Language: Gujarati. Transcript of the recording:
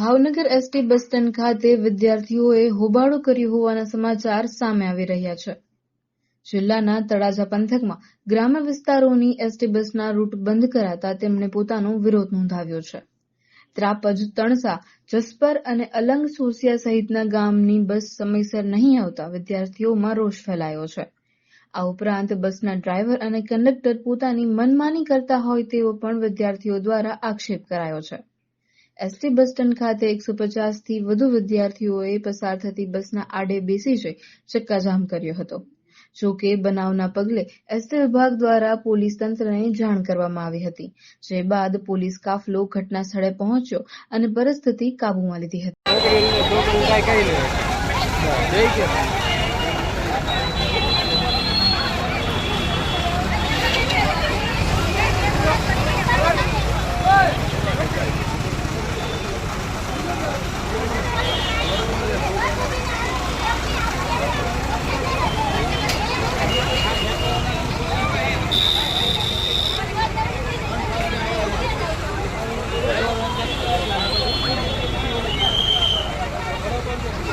ભાવનગર એસટી બસ સ્ટેન્ડ ખાતે વિદ્યાર્થીઓએ હોબાળો કર્યો હોવાના સમાચાર સામે આવી રહ્યા છે. જિલ્લાના તળાજા પંથકમાં ગ્રામ્ય વિસ્તારોની એસટી બસના રૂટ બંધ કરાતા તેમણે પોતાનો વિરોધ નોંધાવ્યો છે. ત્રાપજ, તણસા, જસપર અને અલંગ સોસિયા સહિતના ગામની બસ સમયસર નહીં આવતા વિદ્યાર્થીઓમાં રોષ ફેલાયો છે. આ ઉપરાંત બસના ડ્રાઈવર અને કંડક્ટર પોતાની મનમાની કરતા હોય તેવો પણ વિદ્યાર્થીઓ દ્વારા આક્ષેપ કરાયો છે. એસટી બસ સ્ટેન્ડ ખાતે એકસો પચાસથી વધુ વિદ્યાર્થીઓએ પસાર થતી બસના આડે બેસી જઈ ચક્કાજામ કર્યો હતો. જો કે બનાવના પગલે એસટી વિભાગ દ્વારા પોલીસ તંત્રને જાણ કરવામાં આવી હતી, જે બાદ પોલીસ કાફલો ઘટના સ્થળે પહોંચ્યો અને પરિસ્થિતિ કાબૂમાં લીધી હતી.